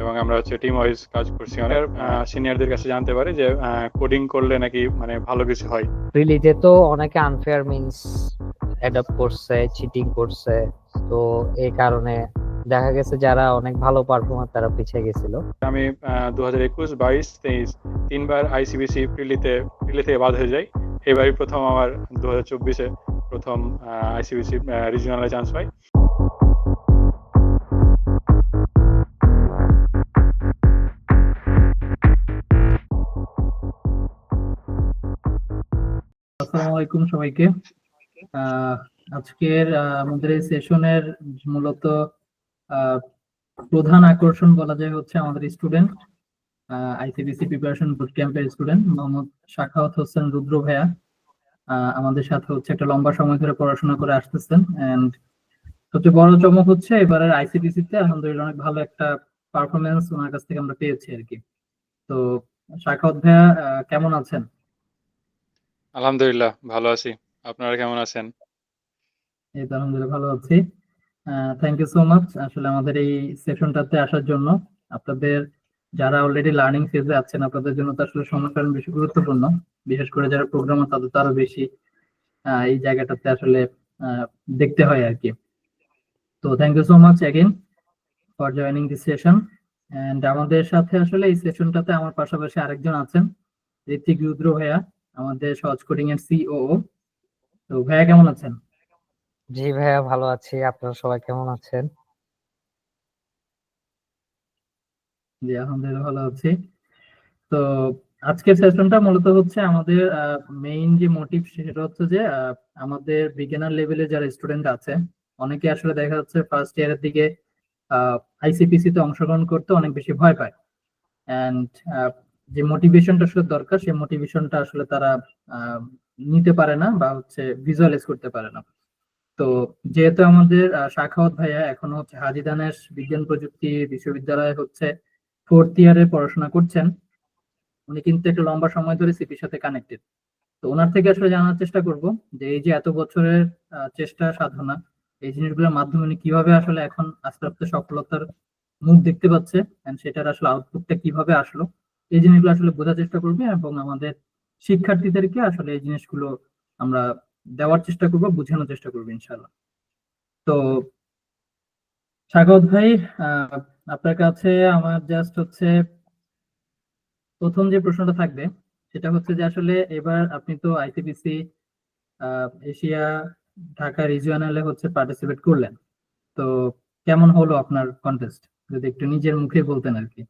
এবং আমরা হচ্ছে টিম ওয়াইজ কাজ করছি অনেক। সিনিয়রদের কাছে জানতে পারি যে কোডিং করলে নাকি মানে ভালো কিছু হয়। রিলিজে তো অনেকে আনফেয়ার মিনস অ্যাডাপ্ট করছে চিটিং করছে। তো এই কারণে দেখা গেছে যারা অনেক ভালো পারফর্মার তারা পিছিয়ে গেছিল। আমি দু হাজার একুশ বাইশ তেইশ তিনবার আইসিবিসি প্রিলিতে প্রিলি থেকে বাদ হয়ে যাই। এবারই প্রথম আমার দু হাজার চব্বিশে প্রথম আইসিবিসি রিজিওনালে চান্স পাই। আসসালামু আলাইকুম সবাইকে। আজকের আমাদের এই সেশনের মূলত প্রধান আকর্ষণ বলা যায় হচ্ছে আমাদের স্টুডেন্ট আইসিবিসি প্রিপারেশন বুট ক্যাম্পের স্টুডেন্ট মোহাম্মদ শাখাওয়াত হোসেন রুদ্র ভাইয়া। আমাদের সাথে হচ্ছে একটা লম্বা সময় ধরে পড়াশোনা করে আসতেছেন এন্ড সবচেয়ে বড় চমক হচ্ছে এবারের আইসিবিসি তে আলহামদুলিল্লাহ অনেক ভালো একটা পারফরমেন্স ওনার কাছ থেকে আমরা পেয়েছি আর কি। তো, শাখাওয়াত ভাইয়া কেমন আছেন? আলহামদুলিল্লাহ, ভালো আছি। আপনারা কেমন আছেন? এই তো আলহামদুলিল্লাহ, ভালো আছি। থ্যাংক ইউ সো মাচ আসলে আমাদের এই সেশনটাতে আসার জন্য আপনাদের যারা অলরেডি লার্নিং ফেজে আছেন, আপনাদের জন্য তো আসলে সময়টা বেশি গুরুত্বপূর্ণ। বিশেষ করে যারা প্রোগ্রামার তাদের তো আরও বেশি এই জায়গাটাতে আসলে দেখতে হয় আর কি। তো thank you so much again for joining this session and আমাদের সাথে আসলে এই সেশনটাতে আমার পাশাপাশি আরেকজন আছেন, ঋত্বিক রুদ্র ভাইয়া। আমাদের সহজ কোডিং এর সিও তো ভাইয়া কেমন আছেন? জি ভাইয়া ভালো আছি। আপনারা সবাই কেমন আছেন? জি আলহামদুলিল্লাহ ভালো আছি। তো আজকের সেশনটা মূলত হচ্ছে আমাদের মেইন যে মোটিভ সেটা হচ্ছে যে আমাদের বিগিনার লেভেলে যারা স্টুডেন্ট আছে অনেকে আসলে দেখা যাচ্ছে ফার্স্ট ইয়ারের দিকে আইসিপিসি তে অংশগ্রহণ করতে অনেক বেশি ভয় পায়। অ্যান্ড যে মোটিভেশনটা আসলে দরকার, সেই মোটিভেশনটা আসলে তারা নিতে পারে না বা হচ্ছে ভিজুয়ালাইজ করতে পারে না। তো যেহেতু আমাদের শাখাওয়াত ভাইয়া এখনও হচ্ছে হাজি দানেশ বিজ্ঞান প্রযুক্তি বিশ্ববিদ্যালয়ে হচ্ছে ফোর্থ ইয়ারে পড়াশোনা করছেন, উনি কিন্তু একটা লম্বা সময় ধরে সিপির সাথে কানেক্টেড তো ওনার থেকে আসলে জানার চেষ্টা করব যে এই যে এত বছরের চেষ্টা সাধনা, এই জিনিসগুলোর মাধ্যমে উনি কীভাবে আসলে এখন আস্তে আস্তে সফলতার মুখ দেখতে পাচ্ছে সেটার আসলে আউটপুটটা কীভাবে আসলো এই জিনিসগুলো আসলে বোঝার চেষ্টা করবে এবং আমাদের শিক্ষার্থীদেরকে আসলে এই জিনিসগুলো আমরা দেওয়ার চেষ্টা করব, বোঝানোর চেষ্টা করব ইনশাল্লাহ তো স্বাগত ভাই আপনার কাছে আমার জাস্ট হচ্ছে প্রথম যে প্রশ্নটা থাকবে, সেটা হচ্ছে যে আসলে এবার আপনি তো আইসিপিসি এশিয়া, ঢাকা রিজিওনালে হচ্ছে পার্টিসিপেট করলেন। তো কেমন হলো আপনার কন্টেস্ট যদি একটু নিজের মুখে বলতেন আর কি।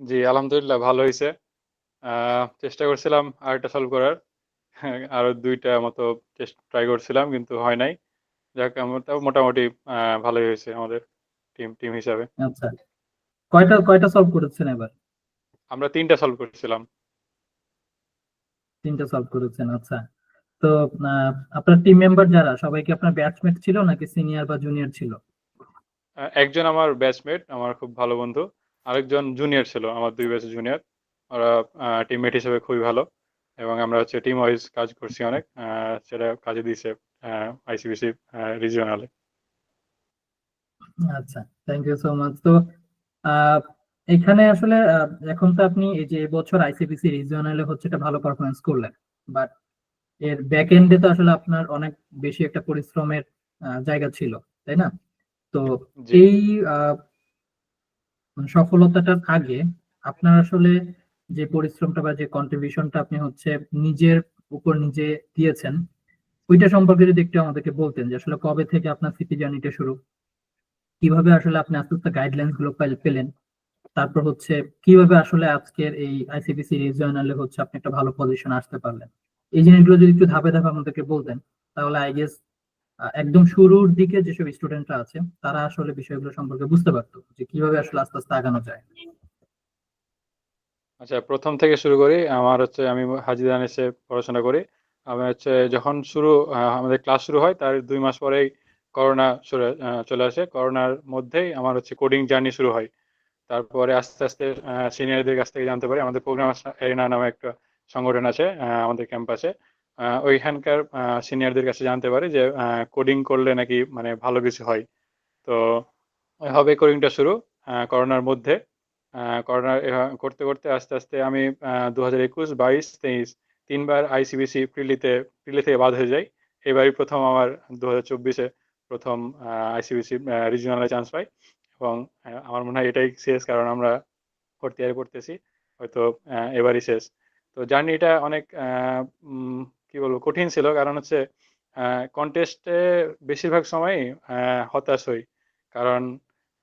জি আলহামদুলিল্লাহ ভালো হয়েছে আহ, চেষ্টা করছিলাম আরেকটা সলভ করার। আরও দুইটা মতো ট্রাই করছিলাম কিন্তু হয় নাই। যাক আমার তাও মোটামুটি আহ, ভালোই হয়েছে আমাদের টিম টিম হিসাবে। আচ্ছা কয়টা কয়টা সলভ করেছেন এবার? আমরা তিনটা সলভ করছিলাম। তিনটা সলভ করেছেন আচ্ছা। তো আহ, আপনার টিম মেম্বার যারা সবাই কি আপনার ব্যাচমেট ছিল নাকি সিনিয়র বা জুনিয়র ছিল? আহ, একজন আমার ব্যাচমেট আমার খুব ভালো বন্ধু। আরেকজন জুনিয়র ছিল আমার দুই ব্যাচ জুনিয়র ওরা টিমমেট হিসেবে খুবই ভালো এবং আমরা হচ্ছে টিম ওয়াইজ কাজ করছি অনেক সেটা কাজে দিয়েছে আইসিবিসি রিজিওনালে আচ্ছা থ্যাংক ইউ সো মাচ তো এখানে আসলে এখন তো আপনি এই যে এবছর আইসিবিসি রিজিওনালে হচ্ছে একটা ভালো পারফরমেন্স করলেন বাট এর ব্যাক এন্ডে তো আসলে আপনার অনেক বেশি একটা পরিশ্রমের জায়গা ছিল তাই না? তো এই সফলতাটার আগে আপনার আসলে যে পরিশ্রমটা বা যে কন্ট্রিবিউশনটা আপনি হচ্ছে নিজের উপর নিজে দিয়েছেন, ওইটা সম্পর্কে যদি একটু আমাদেরকে বলতেন যে আসলে কবে থেকে আপনার সিপি জার্নিটা শুরু? কীভাবে আসলে আপনি আস্তে আস্তে গাইডলাইন্সগুলো পেলেন? তারপর হচ্ছে কীভাবে আসলে আজকের এই আইসিপিসি রিজিওনালে হচ্ছে আপনি একটা ভালো পজিশন আসতে পারলেন? এই জিনিসগুলো যদি একটু ধাপে ধাপে আমাদেরকে বলতেন, তাহলে আই গেস একদম শুরুর দিকে যেসব স্টুডেন্টরা আছে, তারা আসলে বিষয়গুলো সম্পর্কে বুঝতে পারতো যে কীভাবে আসলে আস্তে আস্তে আগানো যায়। আচ্ছা প্রথম থেকে শুরু করি, আমার হচ্ছে আমি হাজিদান এসে পড়াশোনা করি। আমি হচ্ছে যখন শুরু আমাদের ক্লাস শুরু হয়, তার দুই মাস পরেই করোনা চলে আসে। করোনার মধ্যেই আমার হচ্ছে কোডিং জার্নি শুরু হয়। তারপরে আস্তে আস্তে সিনিয়রদের কাছ থেকে জানতে পারি। আমাদের প্রোগ্রাম এরিনা নামে একটা সংগঠন আছে আমাদের ক্যাম্পাসে ওইখানকার সিনিয়রদের কাছে জানতে পারি যে কোডিং করলে নাকি মানে ভালো কিছু হয়। তো হবে কোডিংটা শুরু করোনার মধ্যে। করোনা করতে করতে আস্তে আস্তে আমি দু হাজার একুশ, বাইশ, তেইশ, তিনবার আইসিবিসি প্রিলিতে প্রিলি থেকে বাদ হয়ে যাই। এবারই প্রথম আমার দু হাজার চব্বিশে প্রথম আইসিবিসি রিজিওনালে চান্স পাই। এবং আমার মনে হয় এটাই শেষ কারণ আমরা ফোর্থ ইয়ারে পড়তেছি। হয়তো এবারই শেষ। তো জার্নিটা অনেক কি বলব কঠিন ছিল। কারণ হচ্ছে কন্টেস্টে বেশিরভাগ সময়ই আহ, হতাশ হই। কারণ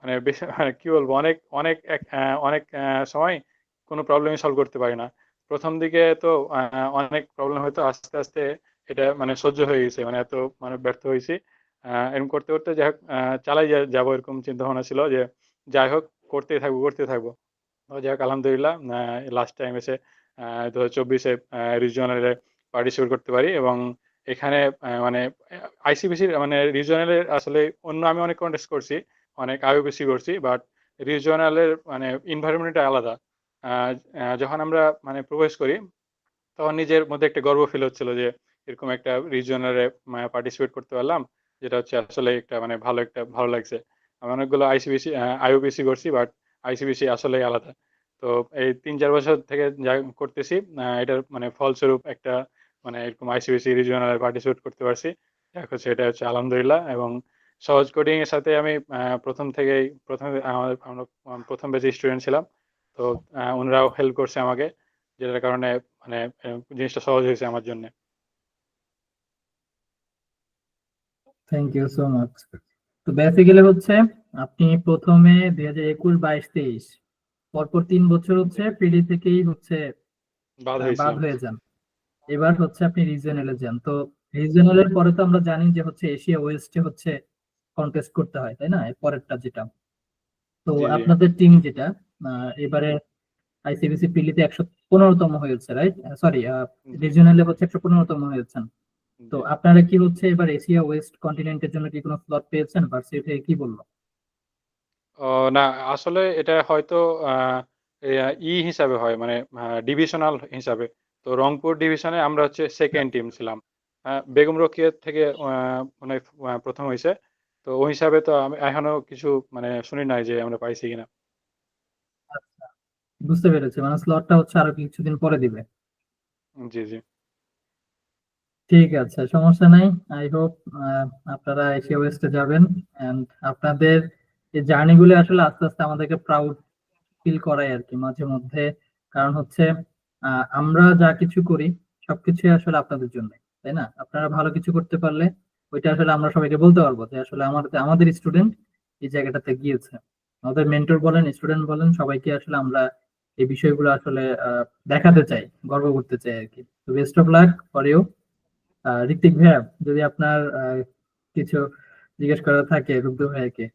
মানে মানে কি বলব অনেক অনেক অনেক সময় কোনো প্রবলেমই সলভ করতে পারি না। প্রথম দিকে তো অনেক প্রবলেম হয়তো আস্তে আস্তে এটা মানে সহ্য হয়ে গেছে মানে এত মানে ব্যর্থ হয়েছি। এরকম করতে করতে যাই হোক চালাই যাব এরকম চিন্তা ভাবনা ছিল যে যাই হোক করতেই থাকব করতে থাকব। যাই হোক আলহামদুলিল্লাহ লাস্ট টাইম এসে দু হাজার চব্বিশে রিজিওনালে পার্টিসিপেট করতে পারি এবং এখানে মানে আইসিবিসির মানে রিজিওনালের আসলে অন্য আমি অনেক কন্টেস্ট করছি, অনেক আইওবিসি করছি বাট রিজিওনালের মানে ইনভায়রনমেন্টটা আলাদা। যখন আমরা মানে প্রবেশ করি, তখন নিজের মধ্যে একটা গর্ব ফিল হচ্ছিল যে, এরকম একটা রিজিওনালে পার্টিসিপেট করতে পারলাম, যেটা হচ্ছে আসলে একটা মানে ভালো একটা, ভালো লাগছে। আমি অনেকগুলো আইসিবিসি আইওবিসি করছি বাট আইসিবিসি আসলেই আলাদা। তো এই তিন, চার বছর থেকে যা করতেছি এটার মানে ফলস্বরূপ একটা মানে এরকম আইসিবিসি রিজিওনালে পার্টিসিপেট করতে পারছি। এখন সেটা হচ্ছে আলহামদুলিল্লাহ এবং সহজ কোডিং এর সাথে আমি প্রথম থেকেই প্রথম আমাদের আমরা প্রথম বেজে স্টুডেন্ট ছিলাম। তো ওনারাও হেল্প করছে আমাকে যেটার কারণে মানে জিনিসটা সহজ হয়েছে আমার জন্য। থ্যাংক ইউ সো মাচ তো বেসিক্যালি হচ্ছে আপনি প্রথমে দুই হাজার একুশ বাইশ তেইশ পরপর তিন বছর হচ্ছে পিডি থেকেই হচ্ছে বাদ হয়ে যান। এবার হচ্ছে আপনি রিজিওনালে যান। তো রিজিওনালের পরে তো আমরা জানি যে হচ্ছে এশিয়া ওয়েস্টে হচ্ছে কন্টেস্ট করতে হয় তাই না? পরেরটা যেটা। তো। আপনাদের টিম যেটা এবারে আইসিবিসি পিলিতে একশো পনেরোতম হয়েছে রাইট সরি রিজিওনালে হচ্ছে একশো পনেরোতম হয়েছেন। তো আপনারা কি হচ্ছে এবার এশিয়া ওয়েস্ট কন্টিনেন্টের জন্য কি কোনো স্লট পেয়েছেন? ভার্সিটি থেকে কি বলল? না আসলে এটা হয়তো ই হিসাবে হয় মানে ডিভিশনাল হিসাবে। তো রংপুর ডিভিশনে আমরা হচ্ছে সেকেন্ড টিম ছিলাম। বেগম রোকেয়া থেকে মানে প্রথম হয়েছে তো ওই হিসাবে তো আমি এখনও কিছু মানে শুনি নাই যে আমরা পাইছি কিনা। আচ্ছা বুঝতে পেরেছি। মানে স্লটটা হচ্ছে আরও কিছুদিন পরে দিবে। জি জি। ঠিক আছে সমস্যা নাই। আই হোপ আপনারা এশিয়া ওয়েস্টে যাবেন। এন্ড আপনাদের এই জার্নি গুলো আসলে আস্তে আস্তে আমাদেরকে প্রাউড ফিল করায় আর কি মাঝে মধ্যে। কারণ হচ্ছে আমরা যা কিছু করি সবকিছু আসলে আপনাদের জন্য তাই না? আপনারা ভালো কিছু করতে পারলে ওইটা আসলে আমরা সবাইকে বলতে পারব যে আসলে আমাদের আমাদের স্টুডেন্ট এই জায়গাটাতে গিয়েছে। আমাদের মেন্টর বলেন স্টুডেন্ট বলেন, সবাইকে আসলে আমরা এই বিষয়গুলো আসলে দেখাতে চাই, গর্ব করতে চাই আর কি। তো best of luck for you Ritwik ভাইয়া, যদি আপনার কিছু জিজ্ঞেস করা থাকে রুদ্র ভাইয়াকে।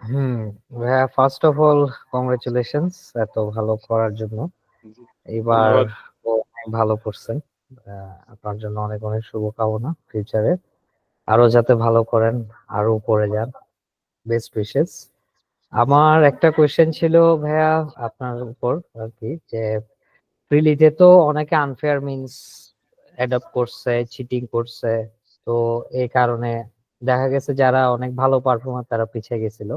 হুম, ভাইয়া ফার্স্ট অফ অল কংগ্রেচুলেশনস এত ভালো করার জন্য। এবার ভালো করছেন। আপনার জন্য অনেক অনেক শুভকামনা ফিউচারে আরও যাতে ভালো করেন আরও উপরে যান। বেস্ট উইশেস আমার একটা কোয়েশ্চেন ছিল ভাইয়া আপনার উপর আর কি যে প্রিলিতে তো অনেকে আনফেয়ার মিনস অ্যাডাপ্ট করছে চিটিং করছে। তো এই কারণে দেখা গেছে যারা অনেক ভালো পারফর্মার তারা পিছিয়ে গেছিল।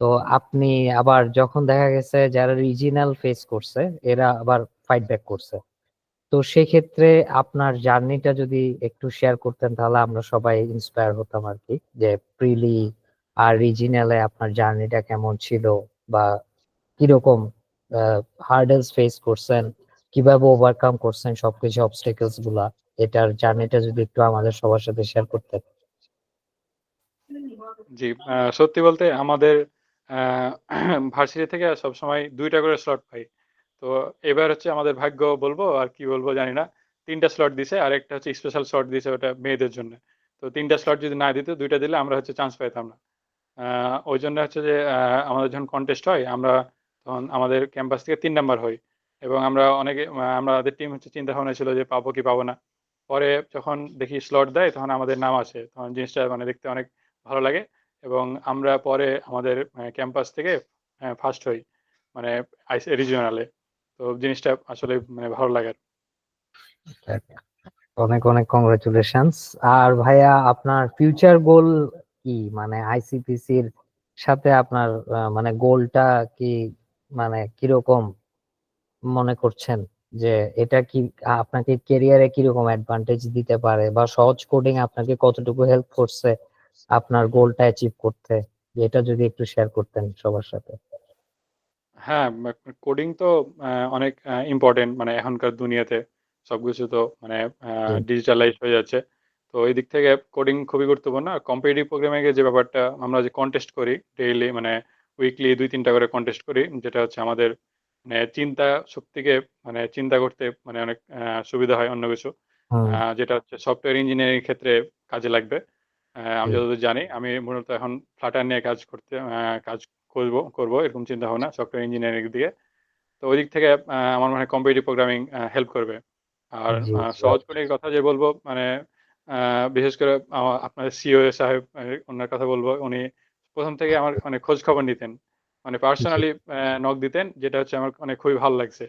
তো আপনি আবার যখন দেখা গেছে যারা রিজিনাল ফেস করছে, এরা আবার ফাইট ব্যাক করছে। তো সেক্ষেত্রে আপনার জার্নিটা যদি একটু শেয়ার করতেন, তাহলে আমরা সবাই ইন্সপায়ার হতাম আর কি, যে প্রিলি আর রিজিনালে আপনার জার্নিটা কেমন ছিল বা কীরকম হার্ডেলস ফেস করছেন, কীভাবে ওভারকাম করছেন সবকিছু অবস্টেকলসগুলা, এটার জার্নিটা যদি একটু আমাদের সবার সাথে শেয়ার করতেন। জি সত্যি বলতে আমাদের ভার্সিটি থেকে সবসময় দুইটা করে স্লট পাই। তো এবার হচ্ছে আমাদের ভাগ্য বলব আর কি বলব জানি না। তিনটা স্লট দিছে আর একটা হচ্ছে স্পেশাল স্লট দিছে ওটা মেয়েদের জন্য। তো তিনটা স্লট যদি না দিত, দুইটা দিলে আমরা হচ্ছে চান্স পাইতাম না। ওই জন্য হচ্ছে যে আমাদের যখন কন্টেস্ট হয়, আমরা তখন আমাদের ক্যাম্পাস থেকে তিন নাম্বার হই। এবং আমরা অনেকে আমাদের টিম হচ্ছে চিন্তা ভাবনা ছিল যে পাবো কি পাবো না। পরে যখন দেখি স্লট দেয়, তখন আমাদের নাম আসে। তখন জিনিসটা মানে দেখতে অনেক ভালো লাগে। এবং আমরা পরে আমাদের ক্যাম্পাস থেকে ফার্স্ট হই মানে রিজিওনালে তো জিনিসটা আসলে মানে ভালো লাগে অনেক অনেক কংগ্রেচুলেশনস আর ভাইয়া, আপনার ফিউচার গোল কি? মানে আইসিপিসির সাথে আপনার মানে গোলটা কি মানে কীরকম মনে করছেন? যে, এটা কি, আপনাকে ক্যারিয়ারে কীরকম অ্যাডভান্টেজ দিতে পারে? বা সহজ কোডিং আপনাকে কতটুকু হেল্প করছে? আপনার গোলটা অ্যাচিভ করতে। এটা যদি একটু শেয়ার করতেন সবার সাথে। হ্যাঁ কোডিং তো অনেক ইম্পর্টেন্ট মানে এখনকার দুনিয়াতে সবকিছু তো মানে। ডিজিটালাইজ হয়ে যাচ্ছে। তো এই দিক থেকে কোডিং খুবই গুরুত্বপূর্ণ। কম্পিটিটিভ প্রোগ্রামিং এর যে ব্যাপারটা আমরা যে কন্টেস্ট করি ডেইলি মানে উইকলি দুই তিনটা করে কন্টেস্ট করি যেটা হচ্ছে আমাদের মানে চিন্তা শক্তিকে মানে চিন্তা করতে মানে অনেক সুবিধা হয় অন্য কিছু। যেটা হচ্ছে সফটওয়্যার ইঞ্জিনিয়ারিং ক্ষেত্রে কাজে লাগবে। আমি যতদূর জানি আমি মূলত এখন ফ্লাটার নিয়ে কাজ করতে কাজ করব করব এরকম চিন্তা ভাবনা সফটওয়্যার ইঞ্জিনিয়ারিং দিকে। তো ওই দিক থেকে আমার মনে হয় কম্পিটিটিভ প্রোগ্রামিং হেল্প করবে। আর সহজ করে কথা যে বলব মানে বিশেষ করে আপনার আপনাদের সিও সাহেব ওনার কথা বলব উনি প্রথম থেকে আমার মানে খোঁজ খবর নিতেন। মানে পার্সোনালি নক দিতেন যেটা হচ্ছে আমার মানে খুবই ভালো লাগছে।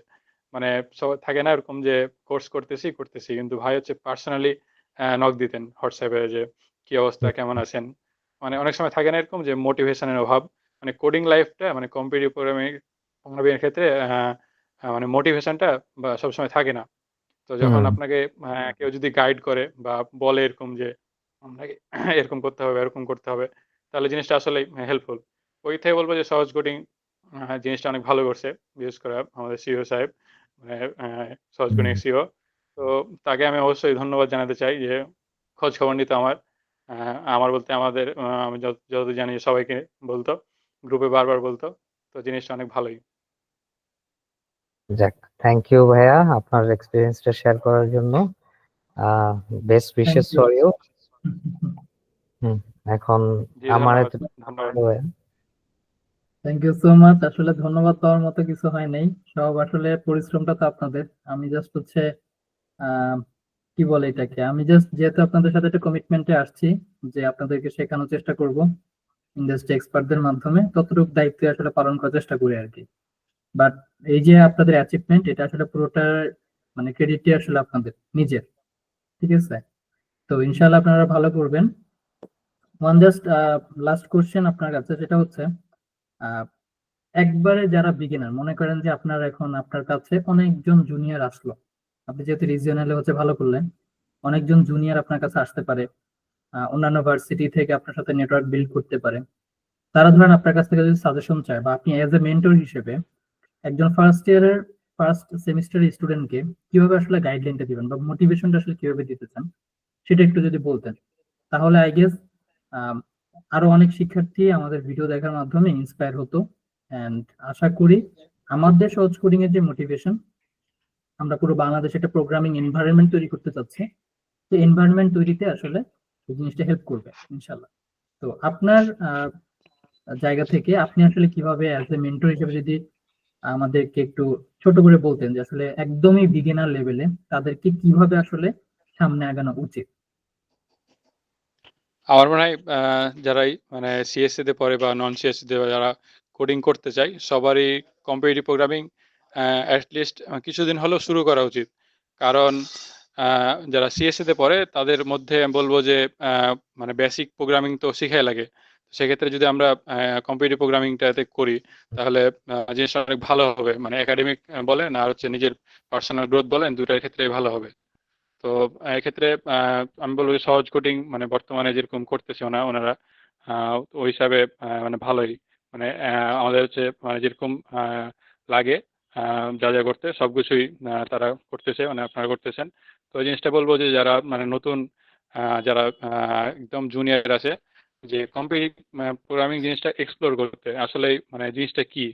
মানে সব থাকে না এরকম যে কোর্স করতেছি করতেছি কিন্তু ভাই হচ্ছে পার্সোনালি নক দিতেন হোয়াটসঅ্যাপে যে কি অবস্থা কেমন আছেন? মানে অনেক সময় থাকে না এরকম যে মোটিভেশনের অভাব। মানে কোডিং লাইফটা মানে কম্পিটিটিভ প্রোগ্রামিং প্রোগ্রামিং ক্ষেত্রে মানে মোটিভেশনটা বা সবসময় থাকে না। তো যখন আপনাকে কেউ যদি গাইড করে বা বলে এরকম যে আপনাকে এরকম করতে হবে এরকম করতে হবে তাহলে জিনিসটা আসলে হেল্পফুল ওই থেকে বলব যে সহজ কোডিং জিনিসটা অনেক ভালো করছে বিশেষ করে আমাদের সিও সাহেব মানে সহজ কোডিং সিও তো তাকে আমি অবশ্যই ধন্যবাদ জানাতে চাই যে খোঁজ খবর নিতে আমার। আমার বলতে আমাদের আমি যত- যতদূর জানি সবাইকে বলতো গ্রুপে বারবার বলতো তো জিনিসটা অনেক ভালোই। যাক থ্যাংক ইউ ভাইয়া আপনার এক্সপিরিয়েন্সটা শেয়ার করার জন্য। Best wishes. ফর ইউ এখন আমার ধন্যবাদ এত- ধন্যবাদ। ভাইয়া। থ্যাংক ইউ সো মাচ আসলে ধন্যবাদ পাওয়ার মতো কিছু হয় নাই। সব আসলে পরিশ্রমটা তো আপনাদের। আমি জাস্ট হচ্ছে আহ, কি বলে এটাকে? আমি জাস্ট যেহেতু আপনাদের সাথে একটা কমিটমেন্টে আসছি যে আপনাদেরকে শেখানোর চেষ্টা করব ইন্ডাস্ট্রি এক্সপার্টদের মাধ্যমে, ততটুকু দায়িত্ব আসলে পালন করার চেষ্টা করি আর কি বাট এই যে আপনাদের অ্যাচিভমেন্ট এটা আসলে পুরোটা মানে ক্রেডিটটি আসলে আপনাদের, নিজের। ঠিক আছে? তো ইনশাল্লাহ আপনারা ভালো করবেন। ওয়ান জাস্ট লাস্ট কোশ্চেন আপনার কাছে, সেটা হচ্ছে একবারে যারা বিগিনার মনে করেন যে আপনার এখন, আপনার কাছে অনেকজন জুনিয়র আসলো। আপনি যেহেতু রিজিওনালে হচ্ছে ভালো করলেন, অনেকজন জুনিয়র আপনার কাছে আসতে পারে অন্যান্য ভার্সিটি থেকে আপনার সাথে নেটওয়ার্ক বিল্ড করতে পারে। তারা ধরেন আপনার কাছ থেকে যদি সাজেশন চায় বা আপনি এজ এ মেন্টর হিসেবে একজন ফার্স্ট ইয়ারের ফার্স্ট সেমিস্টার স্টুডেন্টকে কীভাবে আসলে গাইডলাইনটা দিবেন বা মোটিভেশনটা আসলে কীভাবে দিতে চান, সেটা একটু যদি বলতেন। তাহলে আই গেস আরও অনেক শিক্ষার্থী আমাদের ভিডিও দেখার মাধ্যমে ইন্সপায়ার হতো। অ্যান্ড আশা করি আমাদের সহজ কোডিং এর যে মোটিভেশন আমরা পুরো বাংলাদেশে একটা প্রোগ্রামিং এনভায়রনমেন্ট তৈরি করতে চাচ্ছি। তো এনভায়রনমেন্ট তৈরিতে আসলে এই জিনিসটা হেল্প করবে ইনশাল্লাহ তো আপনার জায়গা থেকে আপনি আসলে কীভাবে অ্যাজ এ মেন্টর হিসেবে যদি আমাদেরকে একটু ছোট করে বলতেন যে আসলে একদমই বিগিনার লেভেলে তাদেরকে কীভাবে আসলে সামনে আগানো উচিত? আমার মনে হয় যারাই মানে সিএসসি তে পড়ে বা নন সিএসসি তে যারা কোডিং করতে চায়, সবারই কম্পিটিটিভ প্রোগ্রামিং অ্যাটলিস্ট কিছুদিন হলেও শুরু করা উচিত। কারণ যারা সিএসসি তে পড়ে, তাদের মধ্যে বলব যে মানে বেসিক প্রোগ্রামিং তো শিখাই লাগে। সেক্ষেত্রে যদি আমরা কম্পিটিটিভ প্রোগ্রামিংটাতে করি, তাহলে জিনিসটা অনেক ভালো হবে। মানে একাডেমিক বলেন, আর হচ্ছে নিজের পার্সোনাল গ্রোথ বলেন দুটার ক্ষেত্রেই ভালো হবে। তো এক্ষেত্রে আমি বলব যে সহজ কোডিং মানে বর্তমানে যেরকম করতেছে ওনা, ওনারা ওই হিসাবে মানে ভালোই। মানে আমাদের হচ্ছে মানে যেরকম লাগে। যা যা করতে সবকিছুই আহ, তারা করতেছে মানে আপনারা করতেছেন। তো এই জিনিসটা বলব যে যারা মানে নতুন যারা একদম জুনিয়র আছে যে কম্পিটিভ প্রোগ্রামিং জিনিসটা এক্সপ্লোর করতে আসলে মানে জিনিসটা কি?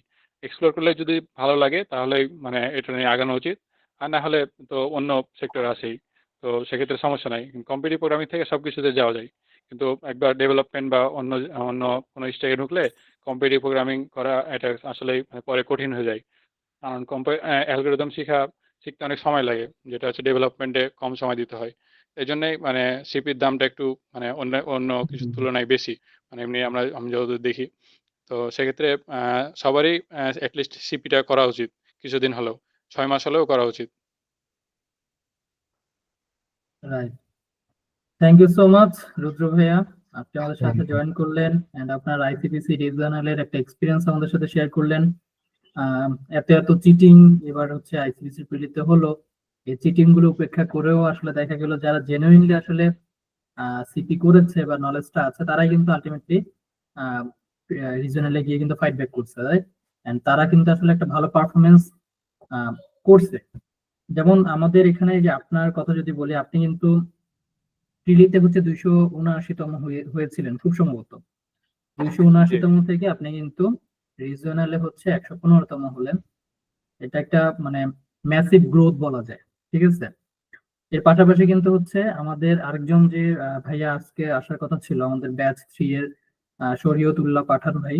এক্সপ্লোর করলে যদি ভালো লাগে তাহলে মানে এটা নিয়ে আগানো উচিত। আর না হলে তো অন্য সেক্টর আছেই। তো সেক্ষেত্রে সমস্যা নাই। কম্পিটিভ প্রোগ্রামিং থেকে সব কিছুতে যাওয়া যায়। কিন্তু একবার ডেভেলপমেন্ট বা অন্য অন্য কোনো স্টেজে ঢুকলে কম্পিটিভ প্রোগ্রামিং করা এটা আসলে পরে কঠিন হয়ে যায়। কারণ অ্যালগোরিদম শিখা শিখতে অনেক সময় লাগে যেটা হচ্ছে ডেভেলপমেন্টে কম সময় দিতে হয়। এই জন্যই মানে সিপির দামটা একটু মানে অন্য অন্য কিছুর তুলনায় বেশি। মানে এমনি আমরা আমি যতদূর দেখি। তো সেক্ষেত্রে আহ, সবারই অ্যাটলিস্ট সিপিটা করা উচিত কিছুদিন হলেও। ছয় মাস হলেও করা উচিত। Right thank you so much Rudra ভাইয়া। আপনি আমাদের সাথে জয়েন করলেন এন্ড আপনার আইসিপিসি রিজনালের একটা এক্সপিরিয়েন্স আমাদের সাথে শেয়ার করলেন। এত এত চিটিং এবার হচ্ছে আইসিপিসি প্রেরিত হলো। এই চিটিংগুলো উপেক্ষা করেও আসলে দেখা গেল যারা জেনুইনলি আসলে সিপি করেছে বা নলেজটা আছে তারাই কিন্তু আলটিমেটলি রিজনালে গিয়ে কিন্তু ফাইট ব্যাক করছে রাইট এন্ড তারা কিন্তু আসলে একটা ভালো পারফরমেন্স করছে। যেমন আমাদের এখানে যে আপনার কথা যদি বলি আপনি কিন্তু প্রিলিতে হচ্ছে দুইশো উনআশিতম হয়ে- হয়েছিলেন খুব সম্ভবত। দুইশো উনআশিতম থেকে আপনি কিন্তু রিজিওনালে হচ্ছে একশো পনেরোতম হলেন। এটা একটা মানে ম্যাসিভ গ্রোথ বলা যায়, ঠিক আছে? এর পাশাপাশি কিন্তু হচ্ছে আমাদের আরেকজন যে ভাইয়া আজকে আসার কথা ছিল, আমাদের ব্যাচ থ্রি এর শরীয়তুল্লাহ পাঠান ভাই,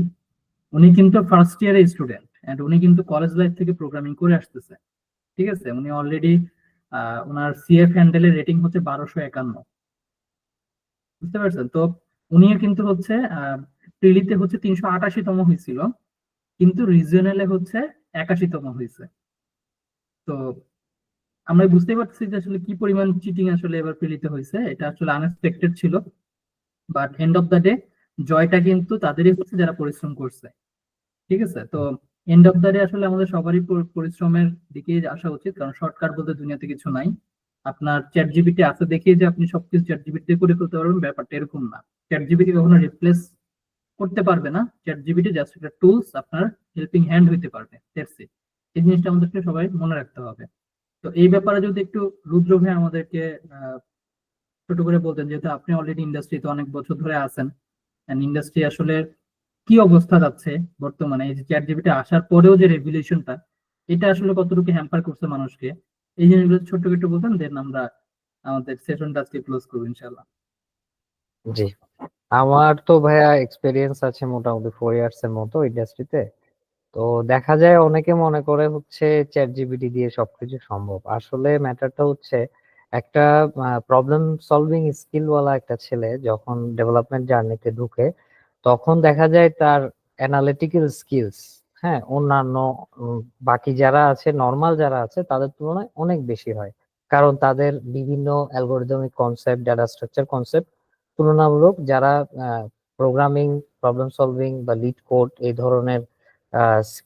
উনি কিন্তু ফার্স্ট ইয়ারের স্টুডেন্ট এন্ড উনি কিন্তু কলেজ লাইফ থেকে প্রোগ্রামিং করে আসতেছে, ঠিক আছে? উনি অলরেডি ওনার সিএফ হ্যান্ডেলের রেটিং হচ্ছে বারোশো একান্ন। বুঝতে পারছেন? তো উনিও কিন্তু হচ্ছে প্রিলিতে হচ্ছে তিনশো আটাশিতম হয়েছিল। কিন্তু রিজিওনালে হচ্ছে একাশিতম হয়েছে। তো আমরা বুঝতেই পারছি যে আসলে কি পরিমাণ চিটিং আসলে এবার প্রিলিতে হয়েছে, এটা আসলে আনএক্সপেক্টেড ছিল। But end of the day জয়টা কিন্তু তাদেরই হচ্ছে যারা পরিশ্রম করছে। ঠিক আছে? তো এন্ড অফ দ্য ডে আসলে আমাদের সবারই পরিশ্রমের দিকে আসা উচিত, কারণ শর্টকাট বলতে দুনিয়াতে কিছু নাই। আপনার চ্যাট জিবিটি আছে দেখিয়ে যে আপনি সবকিছু চ্যাট জিবিটি করে ফেলতে পারবেন, ব্যাপারটা এরকম না। চ্যাট জিবিটি কখনো রিপ্লেস করতে পারবে না। চ্যাট জিবিটি জাস্ট একটা টুলস আপনার হেল্পিং হ্যান্ড হইতে পারবে। দ্যাটস ইট এই জিনিসটা আমাদেরকে সবাই মনে রাখতে হবে। তো এই ব্যাপারে যদি একটু রুদ্র ভাই আমাদেরকে ছোট করে বলতেন, যেহেতু আপনি অলরেডি ইন্ডাস্ট্রিতে অনেক বছর ধরে আছেন ইন্ডাস্ট্রি আসলে কি অবস্থা যাচ্ছে বর্তমানে, এই যে চ্যাট জিবিটি আসার পরেও যে রেগুলেশনটা এটা আসলে কতটুকু হ্যাম্পার করছে মানুষকে, এই জিনিসগুলো ছোট্ট একটু বলতেন দেন আমরা আমাদের সেশনটা আজকে ক্লোজ করব ইনশাল্লাহ জি। আমার তো ভাইয়া এক্সপিরিয়েন্স আছে মোটামুটি ফোর ইয়ার্স এর মতো ইন্ডাস্ট্রিতে তো। দেখা যায় অনেকে মনে করে হচ্ছে চ্যাট জিপিটি দিয়ে সবকিছু সম্ভব। আসলে ম্যাটারটা হচ্ছে একটা প্রবলেম সলভিং স্কিল ওয়ালা একটা ছেলে যখন ডেভেলপমেন্ট জার্নিতে ঢুকে, তখন দেখা যায় তার অ্যানালিটিক্যাল স্কিলস হ্যাঁ অন্যান্য বাকি যারা আছে নর্মাল যারা আছে, তাদের তুলনায় অনেক বেশি হয়। কারণ তাদের বিভিন্ন algorithmic concept data structure concept তুলনামূলক যারা প্রোগ্রামিং প্রবলেম সলভিং বা লিড কোড এই ধরনের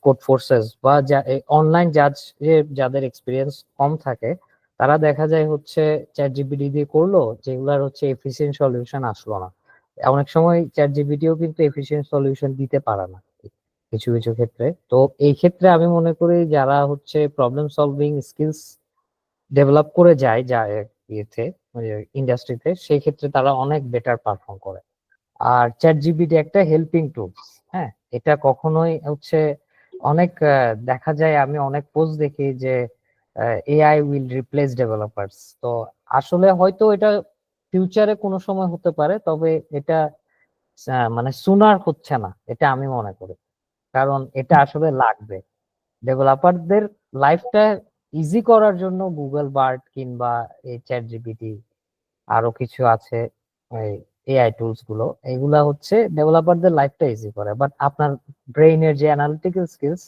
কোড ফোর্সেস বা অনলাইন জাজ যাদের এক্সপিরিয়েন্স কম থাকে, তারা দেখা যায় হচ্ছে চ্যাট জিপিটি দিয়ে করল, যেগুলার হচ্ছে এফিসিয়েন্ট সলিউশন আসলো না। অনেক সময় চ্যাট জিপিটিও কিন্তু এফিসিয়েন্ট সলিউশন দিতে পারে না, কিছু কিছু ক্ষেত্রে। তো এই ক্ষেত্রে আমি মনে করি যারা হচ্ছে প্রবলেম সলভিং স্কিলস ডেভেলপ করে যায় যা ইয়েতে ইন্ডাস্ট্রিতে সেই ক্ষেত্রে তারা অনেক বেটার পারফর্ম করে। আর চ্যাট জিপিটি একটা হেল্পিং টুলস হ্যাঁ? এটা কখনোই হচ্ছে অনেক দেখা যায় আমি অনেক পোস্ট দেখি যে এআই উইল রিপ্লেস ডেভেলপার্স তো আসলে হয়তো এটা ফিউচারে কোনো সময় হতে পারে, তবে এটা মানে সুনার হচ্ছে না, এটা আমি মনে করি। কারণ এটা আসলে লাগবে। ডেভেলপারদের লাইফটা ইজি করার জন্য গুগল বার্ড কিংবা এই চ্যাট জিপিটি আরও কিছু আছে এআই টুলসগুলো। এগুলা হচ্ছে ডেভেলপারদের লাইফটা ইজি করে। বাট আপনার ব্রেইনের যে অ্যানালিটিক্যাল স্কিলস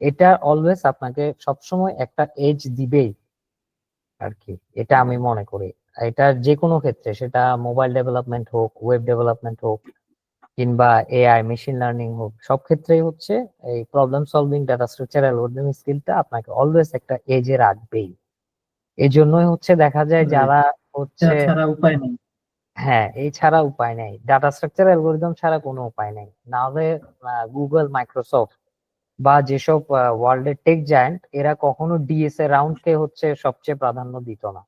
এটা অলওয়েজ আপনাকে সবসময় একটা এজ দিবেই আর কি। এটা আমি মনে করি। এটা যে কোনো ক্ষেত্রে, সেটা মোবাইল ডেভেলপমেন্ট হোক ওয়েব ডেভেলপমেন্ট হোক কিংবা এআই মেশিন লার্নিং হোক সব ক্ষেত্রেই হচ্ছে এই problem solving data structure algorithm স্কিলটা আপনাকে অলওয়েজ একটা এজে রাখবেই। এই জন্যই হচ্ছে দেখা যায় যারা হচ্ছে ছাড়া উপায় নেই। হ্যাঁ এই ছাড়া উপায় নেই। ডাটা স্ট্রাকচার অ্যালগরিদম ছাড়া কোনো উপায় নেই। না হলে গুগল মাইক্রোসফট বা যেসব ওয়ার্ল্ডের টেক জায়ান্ট এরা কখনো ডিএসএ রাউন্ডকে হচ্ছে সবচেয়ে প্রাধান্য দিত না।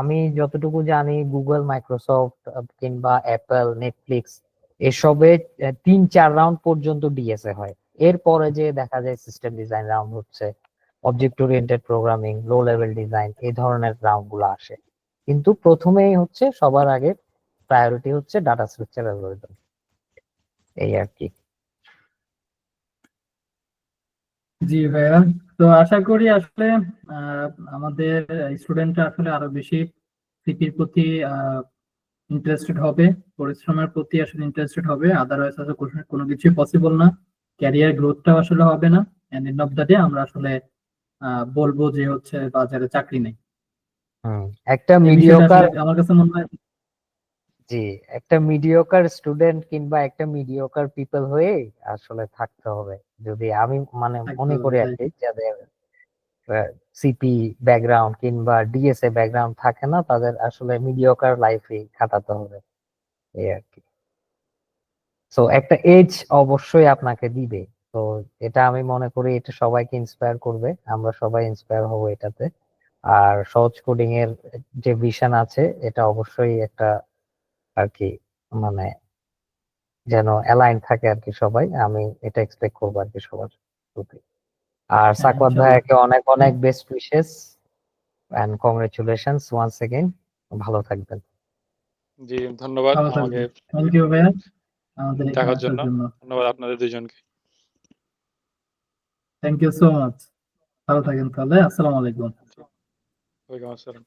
আমি যতটুকু জানি গুগল মাইক্রোসফট কিংবা অ্যাপল নেটফ্লিক্স এসবে তিন, চার রাউন্ড পর্যন্ত ডিএসএ হয়। এরপরে যে দেখা যায় সিস্টেম ডিজাইন রাউন্ড হচ্ছে object oriented programming low level design এই ধরনের রাউন্ডগুলো আসে। কিন্তু প্রথমেই হচ্ছে সবার আগে প্রায়োরিটি হচ্ছে ডাটা স্ট্রাকচার অ্যালগরিদম এই আর কি। জি ভাইয়া, তো আশা করি আসলে আমাদের স্টুডেন্টরা আসলে আরও বেশি সিপির প্রতি ইন্টারেস্টেড হবে পরিশ্রমের প্রতি আসলে ইন্টারেস্টেড হবে আদারওয়াইজ আসলে কোনো- কোনো কিছুই পসিবল না। ক্যারিয়ার গ্রোথটাও আসলে হবে না। And end of the day আমরা আসলে বলব যে হচ্ছে বাজারে চাকরি নেই। হুম একটা মিডিওকার আমার কাছে মনে হয় জি একটা মিডিওকার স্টুডেন্ট কিংবা একটা মিডিওকার পিপল হয়ে আসলে থাকতে হবে। যদি আমি মানে মনে করি আর কি যাদের সিপি ব্যাকগ্রাউন্ড কিংবা ডিএসএ ব্যাকগ্রাউন্ড থাকে না, তাদের আসলে মিডিয়কার লাইফে কাটাতে হবে। এই আর কি। সো একটা এজ অবশ্যই আপনাকে দিবে। তো, এটা আমি মনে করি এটা সবাইকে ইন্সপায়ার করবে। আমরা সবাই ইন্সপায়ার হব এটাতে। আর সহজ কোডিং এর যে ভিশন আছে, এটা অবশ্যই একটা আর কি মানে যেন অ্যালাইন থাকে আর কি সবাই। আমি এটা এক্সপেক্ট করব আর কি সবার প্রতি। আর সাকওয়াত ভাইকে ভাইয়াকে অনেক অনেক best wishes and congratulations once again ভালো থাকবেন। জি ধন্যবাদ আমাকে থ্যাংক ইউ ভাই আমাদের জন্য। জন্য। ধন্যবাদ আপনাদের দুজনকে থ্যাংক ইউ সো মাচ ভালো থাকেন তাহলে। আসসালামু আলাইকুম। ওয়ালাইকুম আসসালাম।